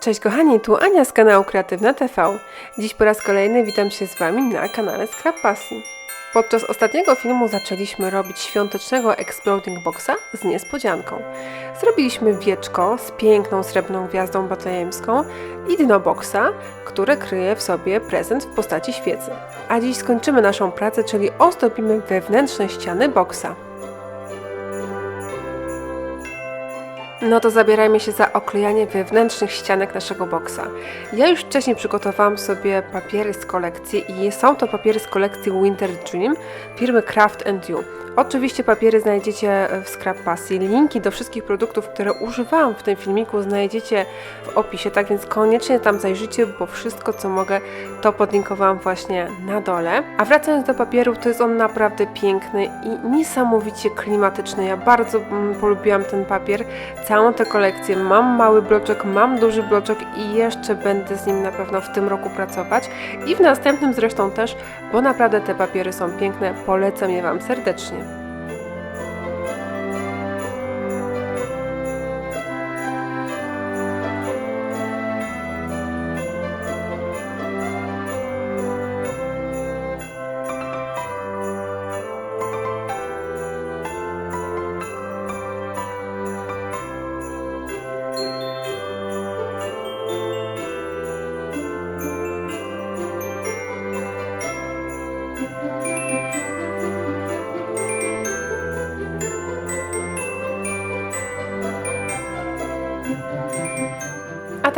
Cześć kochani, tu Ania z kanału Kreatywna TV. Dziś po raz kolejny witam się z Wami na kanale Scrap Pasji. Podczas ostatniego filmu zaczęliśmy robić świątecznego Exploding Boxa z niespodzianką. Zrobiliśmy wieczko z piękną srebrną gwiazdą batlejemską i dno boxa, które kryje w sobie prezent w postaci świecy. A dziś skończymy naszą pracę, czyli ozdobimy wewnętrzne ściany boxa. No to zabierajmy się za oklejanie wewnętrznych ścianek naszego boksa. Ja już wcześniej przygotowałam sobie papiery z kolekcji i są to papiery z kolekcji Winter Dream firmy Craft You. Oczywiście papiery znajdziecie w Scrap Pasji. Linki do wszystkich produktów, które używałam w tym filmiku znajdziecie w opisie, tak więc koniecznie tam zajrzyjcie, bo wszystko co mogę to podlinkowałam właśnie na dole. A wracając do papieru, to jest on naprawdę piękny i niesamowicie klimatyczny. Ja bardzo mm, polubiłam ten papier, całą tę kolekcję. Mam mały bloczek, mam duży bloczek i jeszcze będę z nim na pewno w tym roku pracować i w następnym zresztą też, bo naprawdę te papiery są piękne. Polecam je Wam serdecznie.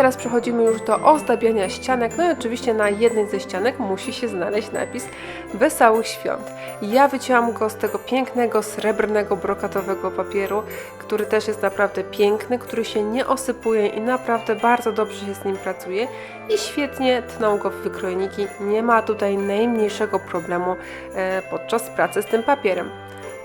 Teraz przechodzimy już do ozdabiania ścianek. No i oczywiście na jednej ze ścianek musi się znaleźć napis Wesołych Świąt. Ja wycięłam go z tego pięknego, srebrnego, brokatowego papieru, który też jest naprawdę piękny, który się nie osypuje i naprawdę bardzo dobrze się z nim pracuje i świetnie tną go w wykrojniki. Nie ma tutaj najmniejszego problemu e, podczas pracy z tym papierem.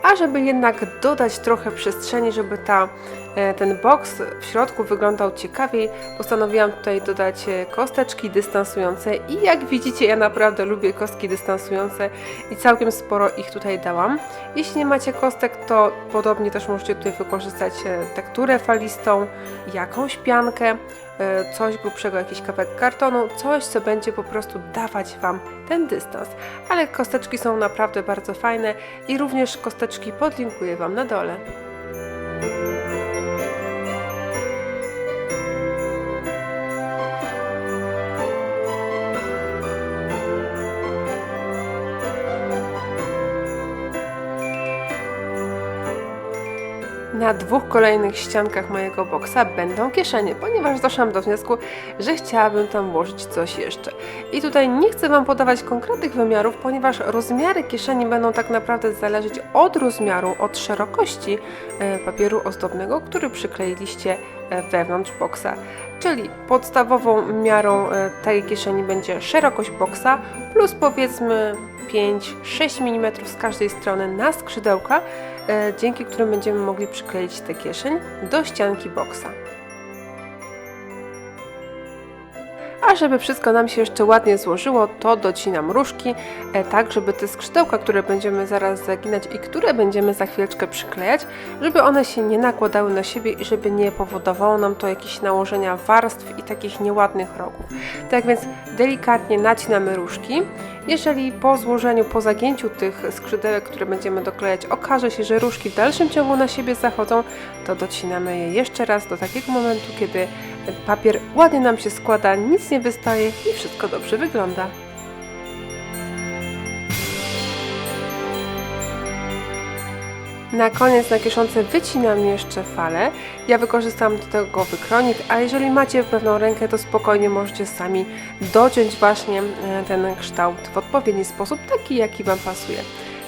A żeby jednak dodać trochę przestrzeni, żeby ta E, ten boks w środku wyglądał ciekawiej. Postanowiłam tutaj dodać e, kosteczki dystansujące i jak widzicie ja naprawdę lubię kostki dystansujące i całkiem sporo ich tutaj dałam. Jeśli nie macie kostek to podobnie też możecie tutaj wykorzystać e, tekturę falistą, jakąś piankę, coś grubszego, jakiś kawałek kartonu, coś co będzie po prostu dawać Wam ten dystans. Ale kosteczki są naprawdę bardzo fajne i również kosteczki podlinkuję Wam na dole. Na dwóch kolejnych ściankach mojego boksa będą kieszenie, ponieważ doszłam do wniosku, że chciałabym tam włożyć coś jeszcze. I tutaj nie chcę Wam podawać konkretnych wymiarów, ponieważ rozmiary kieszeni będą tak naprawdę zależeć od rozmiaru, od szerokości e, papieru ozdobnego, który przykleiliście wewnątrz boksa. Czyli podstawową miarą e, tej kieszeni będzie szerokość boksa plus powiedzmy 5-6 mm z każdej strony na skrzydełka, E, dzięki którym będziemy mogli przykleić tę kieszeń do ścianki boksa. A żeby wszystko nam się jeszcze ładnie złożyło, to docinam różki, e, tak żeby te skrzydełka, które będziemy zaraz zaginać i które będziemy za chwileczkę przyklejać, żeby one się nie nakładały na siebie i żeby nie powodowało nam to jakieś nałożenia warstw i takich nieładnych rogów. Tak więc delikatnie nacinamy różki. Jeżeli po złożeniu, po zagięciu tych skrzydełek, które będziemy doklejać, okaże się, że różki w dalszym ciągu na siebie zachodzą, to docinamy je jeszcze raz do takiego momentu, kiedy papier ładnie nam się składa, nic nie wystaje i wszystko dobrze wygląda. Na koniec na kieszonce wycinam jeszcze falę. Ja wykorzystam do tego wykronik, a jeżeli macie pewną rękę, to spokojnie możecie sami dociąć właśnie e, ten kształt w odpowiedni sposób, taki jaki Wam pasuje.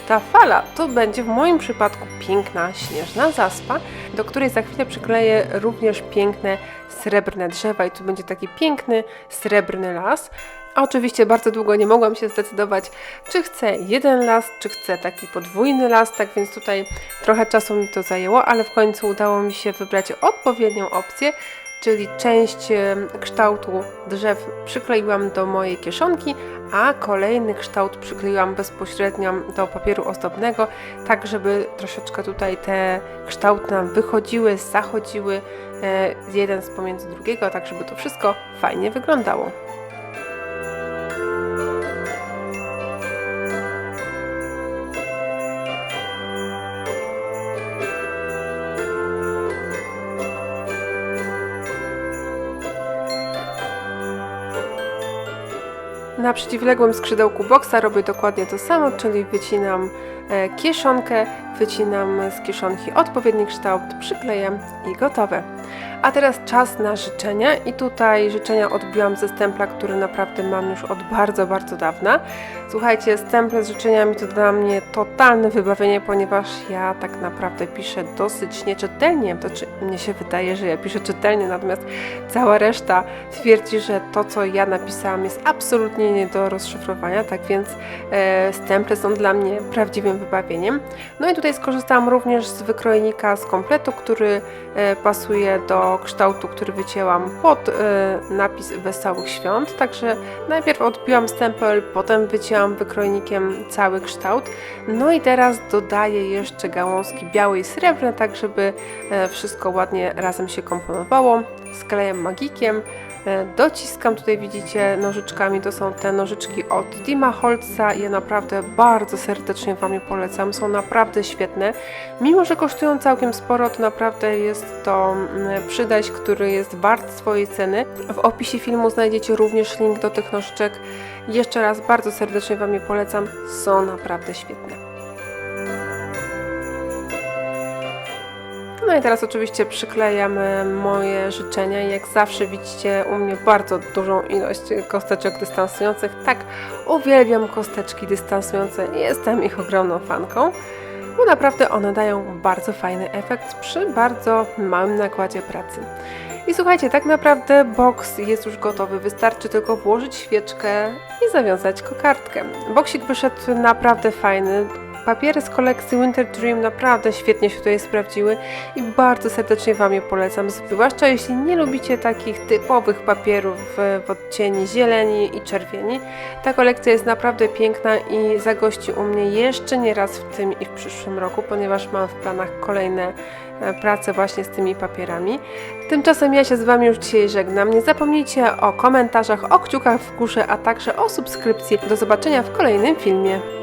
Ta fala to będzie w moim przypadku piękna, śnieżna zaspa, do której za chwilę przykleję również piękne srebrne drzewa i tu będzie taki piękny srebrny las. A oczywiście bardzo długo nie mogłam się zdecydować, czy chcę jeden las, czy chcę taki podwójny las, tak więc tutaj trochę czasu mi to zajęło, ale w końcu udało mi się wybrać odpowiednią opcję, czyli część e, kształtu drzew przykleiłam do mojej kieszonki, a kolejny kształt przykleiłam bezpośrednio do papieru ozdobnego, tak żeby troszeczkę tutaj te kształty nam wychodziły, zachodziły e, jeden z pomiędzy drugiego, tak żeby to wszystko fajnie wyglądało. Na przeciwległym skrzydełku boksa robię dokładnie to samo, czyli wycinam kieszonkę, wycinam z kieszonki odpowiedni kształt, przyklejam i gotowe. A teraz czas na życzenia i tutaj życzenia odbiłam ze stempla, który naprawdę mam już od bardzo, bardzo dawna. Słuchajcie, stemple z życzeniami to dla mnie totalne wybawienie, ponieważ ja tak naprawdę piszę dosyć nieczytelnie, to czy mnie się wydaje, że ja piszę czytelnie, natomiast cała reszta twierdzi, że to, co ja napisałam jest absolutnie nie do rozszyfrowania, tak więc e, stemple są dla mnie prawdziwym wybawieniem. No i tutaj skorzystałam również z wykrojnika z kompletu, który e, pasuje do kształtu, który wycięłam pod e, napis Wesołych Świąt. Także najpierw odbiłam stempel, potem wycięłam wykrojnikiem cały kształt. No i teraz dodaję jeszcze gałązki białe i srebrne, tak żeby e, wszystko ładnie razem się komponowało. Sklejam magikiem. E, Dociskam tutaj, widzicie, nożyczkami. To są te nożyczki od Dima Holca. Je naprawdę bardzo serdecznie Wam je polecam. Są naprawdę świetne. Mimo, że kosztują całkiem sporo, to naprawdę jest to mm, przydaś, który jest wart swojej ceny. W opisie filmu znajdziecie również link do tych nożyczek. Jeszcze raz bardzo serdecznie Wam je polecam. Są naprawdę świetne. No i teraz oczywiście przyklejam moje życzenia. Jak zawsze widzicie u mnie bardzo dużą ilość kosteczek dystansujących. Tak, uwielbiam kosteczki dystansujące. Jestem ich ogromną fanką, bo naprawdę one dają bardzo fajny efekt przy bardzo małym nakładzie pracy. I słuchajcie, tak naprawdę boks jest już gotowy. Wystarczy tylko włożyć świeczkę i zawiązać kokardkę. Boksik wyszedł naprawdę fajny. Papiery z kolekcji Winter Dream naprawdę świetnie się tutaj sprawdziły i bardzo serdecznie Wam je polecam, zwłaszcza jeśli nie lubicie takich typowych papierów w, odcieni zieleni i czerwieni. Ta kolekcja jest naprawdę piękna i zagości u mnie jeszcze nie raz w tym i w przyszłym roku, ponieważ mam w planach kolejne e, prace właśnie z tymi papierami. Tymczasem ja się z Wami już dzisiaj żegnam. Nie zapomnijcie o komentarzach, o kciukach w górze, a także o subskrypcji. Do zobaczenia w kolejnym filmie.